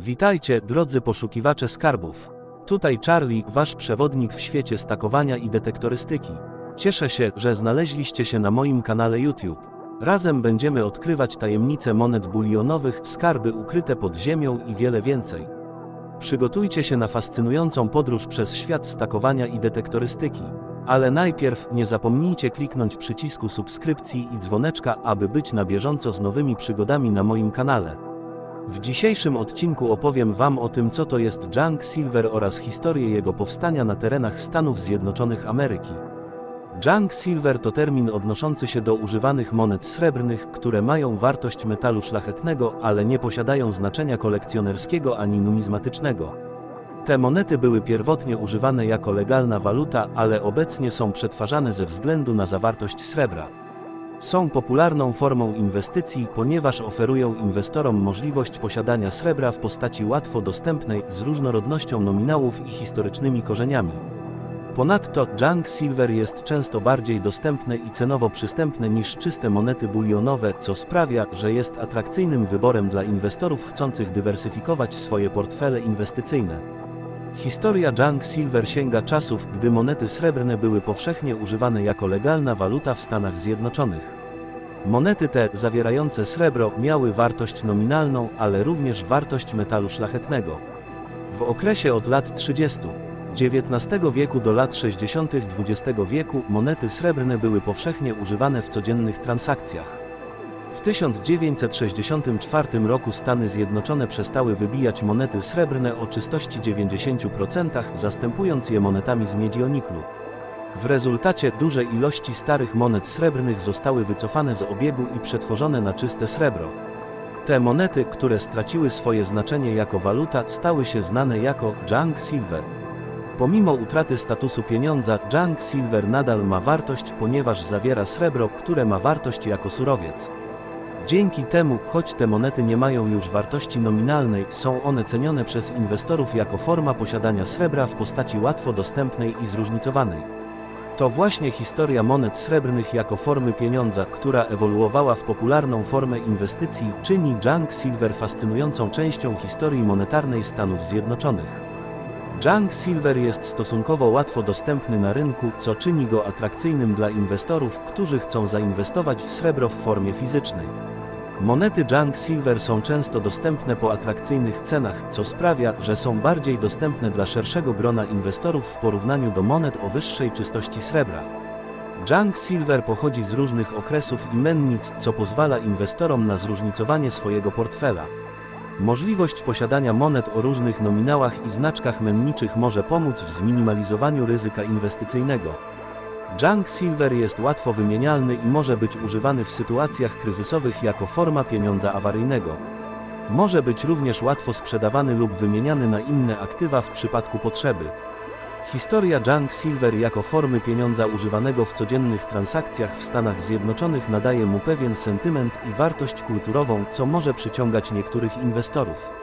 Witajcie, drodzy poszukiwacze skarbów. Tutaj Charlie, wasz przewodnik w świecie stakowania i detektorystyki. Cieszę się, że znaleźliście się na moim kanale YouTube. Razem będziemy odkrywać tajemnice monet bulionowych, skarby ukryte pod ziemią i wiele więcej. Przygotujcie się na fascynującą podróż przez świat stakowania i detektorystyki. Ale najpierw nie zapomnijcie kliknąć przycisku subskrypcji i dzwoneczka, aby być na bieżąco z nowymi przygodami na moim kanale. W dzisiejszym odcinku opowiem Wam o tym, co to jest junk silver oraz historię jego powstania na terenach Stanów Zjednoczonych Ameryki. Junk silver to termin odnoszący się do używanych monet srebrnych, które mają wartość metalu szlachetnego, ale nie posiadają znaczenia kolekcjonerskiego ani numizmatycznego. Te monety były pierwotnie używane jako legalna waluta, ale obecnie są przetwarzane ze względu na zawartość srebra. Są popularną formą inwestycji, ponieważ oferują inwestorom możliwość posiadania srebra w postaci łatwo dostępnej, z różnorodnością nominałów i historycznymi korzeniami. Ponadto junk silver jest często bardziej dostępne i cenowo przystępne niż czyste monety bulionowe, co sprawia, że jest atrakcyjnym wyborem dla inwestorów chcących dywersyfikować swoje portfele inwestycyjne. Historia junk silver sięga czasów, gdy monety srebrne były powszechnie używane jako legalna waluta w Stanach Zjednoczonych. Monety te, zawierające srebro, miały wartość nominalną, ale również wartość metalu szlachetnego. W okresie od lat 30. XIX wieku do lat 60. XX wieku monety srebrne były powszechnie używane w codziennych transakcjach. W 1964 roku Stany Zjednoczone przestały wybijać monety srebrne o czystości 90%, zastępując je monetami z miedzi o niklu. W rezultacie duże ilości starych monet srebrnych zostały wycofane z obiegu i przetworzone na czyste srebro. Te monety, które straciły swoje znaczenie jako waluta, stały się znane jako junk silver. Pomimo utraty statusu pieniądza, junk silver nadal ma wartość, ponieważ zawiera srebro, które ma wartość jako surowiec. Dzięki temu, choć te monety nie mają już wartości nominalnej, są one cenione przez inwestorów jako forma posiadania srebra w postaci łatwo dostępnej i zróżnicowanej. To właśnie historia monet srebrnych jako formy pieniądza, która ewoluowała w popularną formę inwestycji, czyni junk silver fascynującą częścią historii monetarnej Stanów Zjednoczonych. Junk silver jest stosunkowo łatwo dostępny na rynku, co czyni go atrakcyjnym dla inwestorów, którzy chcą zainwestować w srebro w formie fizycznej. Monety junk silver są często dostępne po atrakcyjnych cenach, co sprawia, że są bardziej dostępne dla szerszego grona inwestorów w porównaniu do monet o wyższej czystości srebra. Junk silver pochodzi z różnych okresów i mennic, co pozwala inwestorom na zróżnicowanie swojego portfela. Możliwość posiadania monet o różnych nominałach i znaczkach menniczych może pomóc w zminimalizowaniu ryzyka inwestycyjnego. Junk silver jest łatwo wymienialny i może być używany w sytuacjach kryzysowych jako forma pieniądza awaryjnego. Może być również łatwo sprzedawany lub wymieniany na inne aktywa w przypadku potrzeby. Historia junk silver jako formy pieniądza używanego w codziennych transakcjach w Stanach Zjednoczonych nadaje mu pewien sentyment i wartość kulturową, co może przyciągać niektórych inwestorów.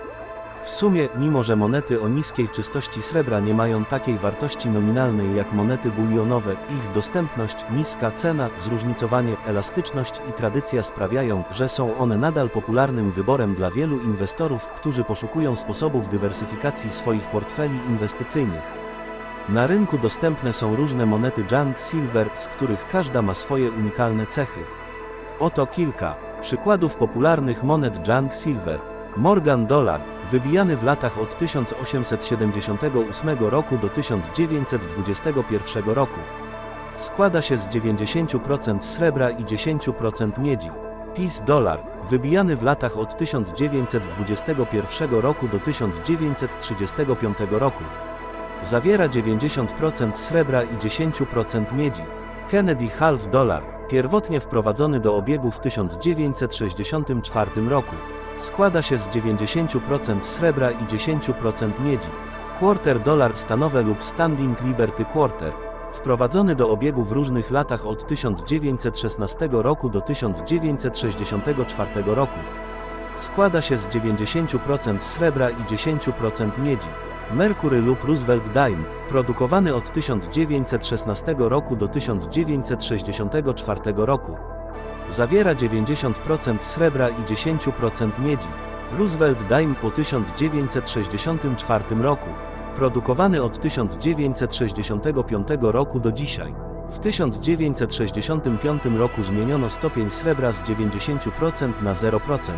W sumie, mimo że monety o niskiej czystości srebra nie mają takiej wartości nominalnej jak monety bulionowe, ich dostępność, niska cena, zróżnicowanie, elastyczność i tradycja sprawiają, że są one nadal popularnym wyborem dla wielu inwestorów, którzy poszukują sposobów dywersyfikacji swoich portfeli inwestycyjnych. Na rynku dostępne są różne monety junk silver, z których każda ma swoje unikalne cechy. Oto kilka przykładów popularnych monet junk silver. Morgan Dollar, wybijany w latach od 1878 roku do 1921 roku. Składa się z 90% srebra i 10% miedzi. PIS Dollar, wybijany w latach od 1921 roku do 1935 roku. Zawiera 90% srebra i 10% miedzi. Kennedy Half Dollar, pierwotnie wprowadzony do obiegu w 1964 roku. Składa się z 90% srebra i 10% miedzi. Quarter Dollar stanowe lub Standing Liberty Quarter. Wprowadzony do obiegu w różnych latach od 1916 roku do 1964 roku. Składa się z 90% srebra i 10% miedzi. Mercury lub Roosevelt Dime, produkowany od 1916 roku do 1964 roku. Zawiera 90% srebra i 10% miedzi. Roosevelt Dime po 1964 roku. Produkowany od 1965 roku do dzisiaj. W 1965 roku zmieniono stopień srebra z 90% na 0%.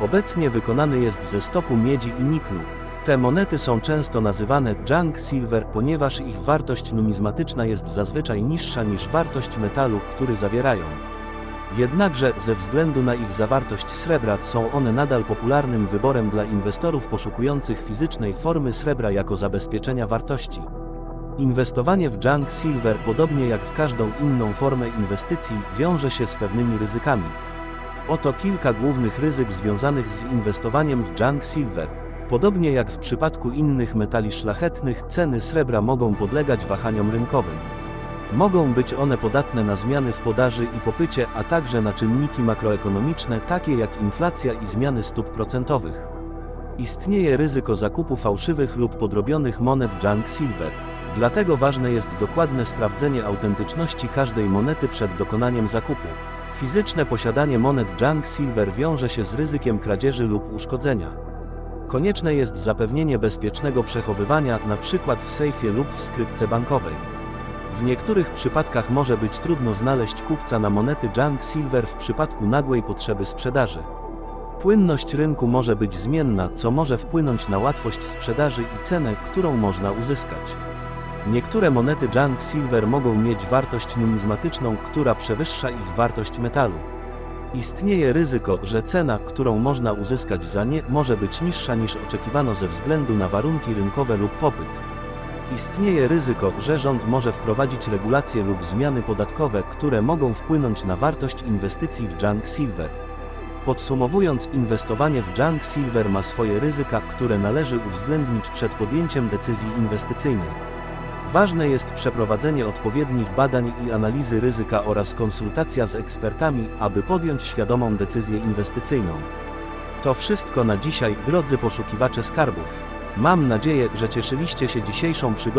Obecnie wykonany jest ze stopu miedzi i niklu. Te monety są często nazywane junk silver, ponieważ ich wartość numizmatyczna jest zazwyczaj niższa niż wartość metalu, który zawierają. Jednakże, ze względu na ich zawartość srebra, są one nadal popularnym wyborem dla inwestorów poszukujących fizycznej formy srebra jako zabezpieczenia wartości. Inwestowanie w junk silver, podobnie jak w każdą inną formę inwestycji, wiąże się z pewnymi ryzykami. Oto kilka głównych ryzyk związanych z inwestowaniem w junk silver. Podobnie jak w przypadku innych metali szlachetnych, ceny srebra mogą podlegać wahaniom rynkowym. Mogą być one podatne na zmiany w podaży i popycie, a także na czynniki makroekonomiczne takie jak inflacja i zmiany stóp procentowych. Istnieje ryzyko zakupu fałszywych lub podrobionych monet junk silver. Dlatego ważne jest dokładne sprawdzenie autentyczności każdej monety przed dokonaniem zakupu. Fizyczne posiadanie monet junk silver wiąże się z ryzykiem kradzieży lub uszkodzenia. Konieczne jest zapewnienie bezpiecznego przechowywania, np. w sejfie lub w skrytce bankowej. W niektórych przypadkach może być trudno znaleźć kupca na monety junk silver w przypadku nagłej potrzeby sprzedaży. Płynność rynku może być zmienna, co może wpłynąć na łatwość sprzedaży i cenę, którą można uzyskać. Niektóre monety junk silver mogą mieć wartość numizmatyczną, która przewyższa ich wartość metalu. Istnieje ryzyko, że cena, którą można uzyskać za nie, może być niższa niż oczekiwano ze względu na warunki rynkowe lub popyt. Istnieje ryzyko, że rząd może wprowadzić regulacje lub zmiany podatkowe, które mogą wpłynąć na wartość inwestycji w junk silver. Podsumowując, inwestowanie w junk silver ma swoje ryzyka, które należy uwzględnić przed podjęciem decyzji inwestycyjnej. Ważne jest przeprowadzenie odpowiednich badań i analizy ryzyka oraz konsultacja z ekspertami, aby podjąć świadomą decyzję inwestycyjną. To wszystko na dzisiaj, drodzy poszukiwacze skarbów. Mam nadzieję, że cieszyliście się dzisiejszą przygodą.